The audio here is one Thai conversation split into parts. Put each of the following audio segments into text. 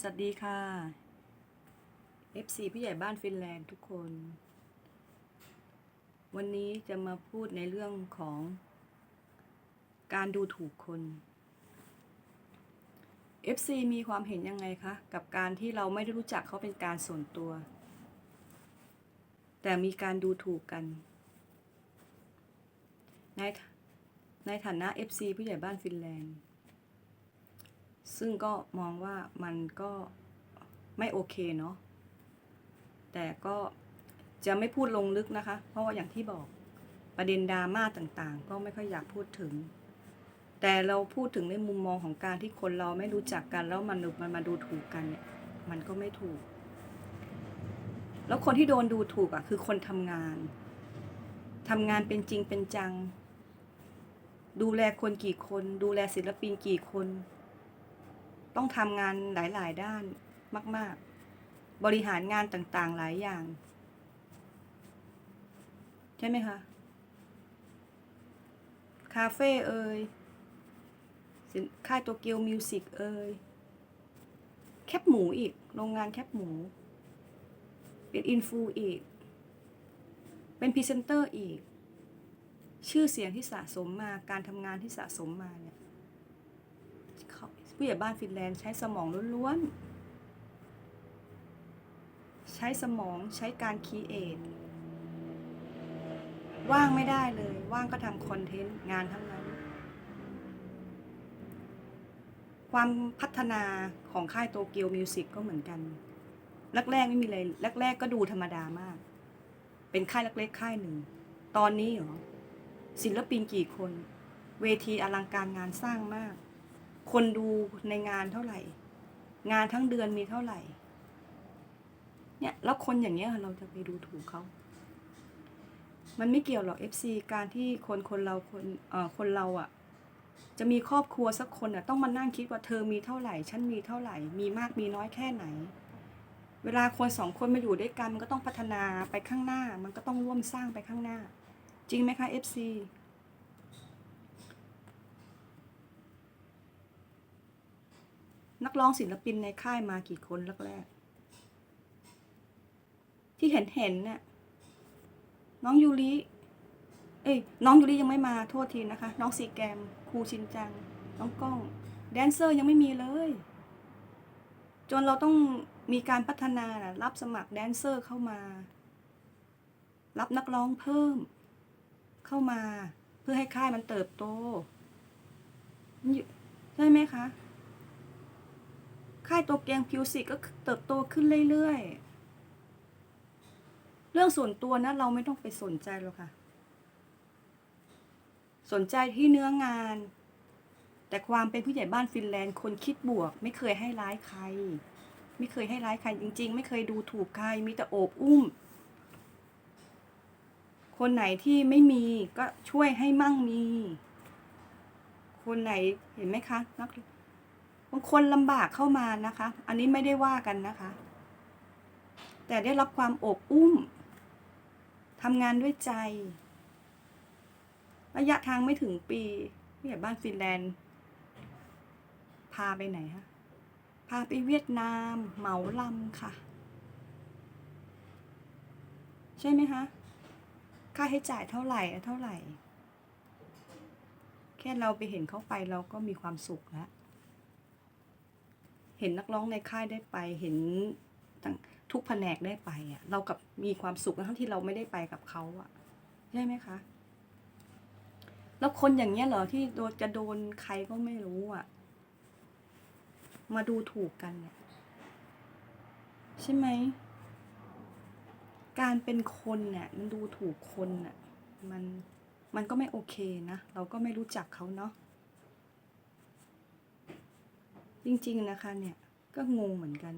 สวัสดีค่ะ FC ผู้ใหญ่บ้านฟินแลนด์ทุกคน วันนี้จะมาพูดในเรื่องของ การดูถูกคน FC มีความเห็นยังไงคะ กับการที่เราไม่ได้รู้จักเขาเป็นการส่วนตัว แต่มีการดูถูกกัน ในในฐานะ FC ผู้ใหญ่บ้านฟินแลนด์ ซึ่งก็มองว่ามันก็ไม่โอเคเนาะแต่ก็จะไม่พูดลงลึกนะคะ เพราะว่าอย่างที่บอกประเด็นดราม่าต่างๆ ก็ไม่ค่อยอยากพูดถึง แต่เราพูดถึงในมุมมองของการที่คนเราไม่รู้จักกันแล้วมันมันมาดูถูกกันเนี่ย มันก็ไม่ถูก แล้วคนที่โดนดูถูกอะ คือคนทำงาน ทำงานเป็นจริงเป็นจัง ดูแลคนกี่คน ดูแลศิลปินกี่คน ต้องทำงานหลาย ๆ ด้านมาก ๆ บริหารงานต่าง ๆ หลายอย่าง ใช่ไหมคะ คาเฟ่เอ่ยค่ายโตเกียวมิวสิกเอ่ยแคบหมูอีก โรงงานแคบหมู เป็นอินฟูอีก เป็นพรีเซนเตอร์อีก ชื่อเสียงที่สะสมมา การทำงานที่สะสมมาเนี่ย ผู้ใหญ่บ้านฟินแลนด์ใช้สมองล้วนๆ ใช้สมองใช้การคีเอทว่างไม่ได้เลย ว่างก็ทำคอนเทนต์งานทั้งนั้น ความพัฒนาของค่ายโตเกียวมิวสิกก็เหมือนกันแรกๆไม่มีอะไรแรกๆก็ดูธรรมดามาก เป็นค่ายเล็กๆค่ายหนึ่ง ตอนนี้เหรอศิลปินกี่คน เวทีอลังการงานสร้างมาก คนดูในงานเท่าไหร่ งานทั้งเดือนมีเท่าไหร่ เนี่ยแล้วคนอย่างเงี้ยเราจะไปดูถูกเขามันไม่เกี่ยวหรอก FC การที่คนคนเราคนเอ่อคนเราอะ่ะจะมีครอบครัวสักคนอะ่ะต้องมานั่งคิดว่าเธอมีเท่าไหร่ ฉันมีเท่าไหร่ มีมากมีน้อยแค่ไหน เวลาคนสองคนมาอยู่ด้วยกันมันก็ต้องพัฒนาไปข้างหน้า มันก็ต้องร่วมสร้างไปข้างหน้า จริงไหมคะ FC นักร้องศิลปินในค่ายมากี่คนแรกๆที่เห็นเห็นเนี่ยน้องยูริเอ้ยน้องยูริยังไม่มาโทษทีนะคะ น้องซีแกมครูชินจัง น้องก้อง แดนเซอร์ยังไม่มีเลย จนเราต้องมีการพัฒนานะรับสมัครแดนเซอร์เข้ามา รับนักร้องเพิ่ม เข้ามา เพื่อให้ค่ายมันเติบโตใช่ไหมคะ ค่ายโตเกียงพิวสิกก็เติบโตขึ้นเรื่อยๆ เรื่องส่วนตัวนะเราไม่ต้องไปสนใจหรอกค่ะ สนใจที่เนื้องาน แต่ความเป็นผู้ใหญ่บ้านฟินแลนด์คนคิดบวก ไม่เคยให้ร้ายใคร ไม่เคยให้ร้ายใครจริง ๆ ไม่เคยดูถูกใครมีแต่โอบอุ้ม คนไหนที่ไม่มีก็ช่วยให้มั่งมี คนไหนเห็นไหมคะนัก บางคนลำบากเข้ามานะคะ อันนี้ไม่ได้ว่ากันนะคะ แต่ได้รับความอบอุ้มทำงานด้วยใจ ระยะทางไม่ถึงปีพี่ใหญ่บ้านฟินแลนด์ พาไปไหนฮะ พาไปเวียดนาม เหมาลำค่ะ ใช่ไหมคะ ค่าใช้จ่ายเท่าไหร่เท่าไหร่ แค่เราไปเห็นเขาไปเราก็มีความสุขแล้ว เห็นนักร้องในค่ายได้ไป เห็นทุกแผนกได้ไปอะ เรากับมีความสุขทั้งที่เราไม่ได้ไปกับเขาอะใช่ไหมคะ แล้วคนอย่างเงี้ยเหรอที่โดนจะโดนใครก็ไม่รู้อะ มาดูถูกกันเนี่ยใช่ไหม การเป็นคนเนี่ยมันดูถูกคนน่ะ มันมันก็ไม่โอเคนะ เราก็ไม่รู้จักเขาเนาะ จริงๆนะคะเนี่ยก็งงเหมือนกัน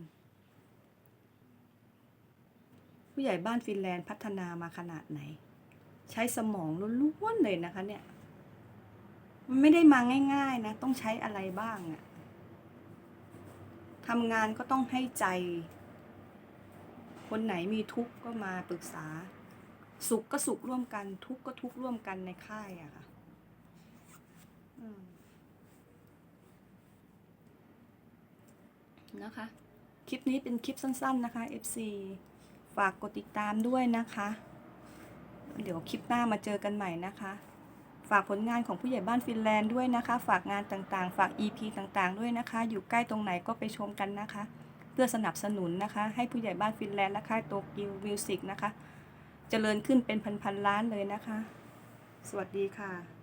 ผู้ใหญ่บ้านฟินแลนด์พัฒนามาขนาดไหน ใช้สมองล้วนๆเลยนะคะเนี่ย มันไม่ได้มาง่ายๆนะ ต้องใช้อะไรบ้างอะทำงานก็ต้องให้ใจ คนไหนมีทุกข์ก็มาปรึกษา สุขก็สุขร่วมกัน ทุกข์ก็ทุกข์ร่วมกันในค่ายอะค่ะ อืม นะคะ คลิปนี้เป็นคลิปสั้น ๆนะคะ FC ฝากกดติดตามด้วยนะคะ เดี๋ยวคลิปหน้ามาเจอกันใหม่นะคะ ฝากผลงานของผู้ใหญ่บ้านฟินแลนด์ด้วยนะคะ ฝากงานต่างๆ ฝาก EP ต่างๆ ด้วยนะคะ อยู่ใกล้ตรงไหนก็ไปชมกันนะคะ เพื่อสนับสนุนนะคะ ให้ผู้ใหญ่บ้านฟินแลนด์และค่ายโตเกียวมิวสิกนะคะ เจริญขึ้นเป็นพันๆล้านเลยนะคะ สวัสดีค่ะ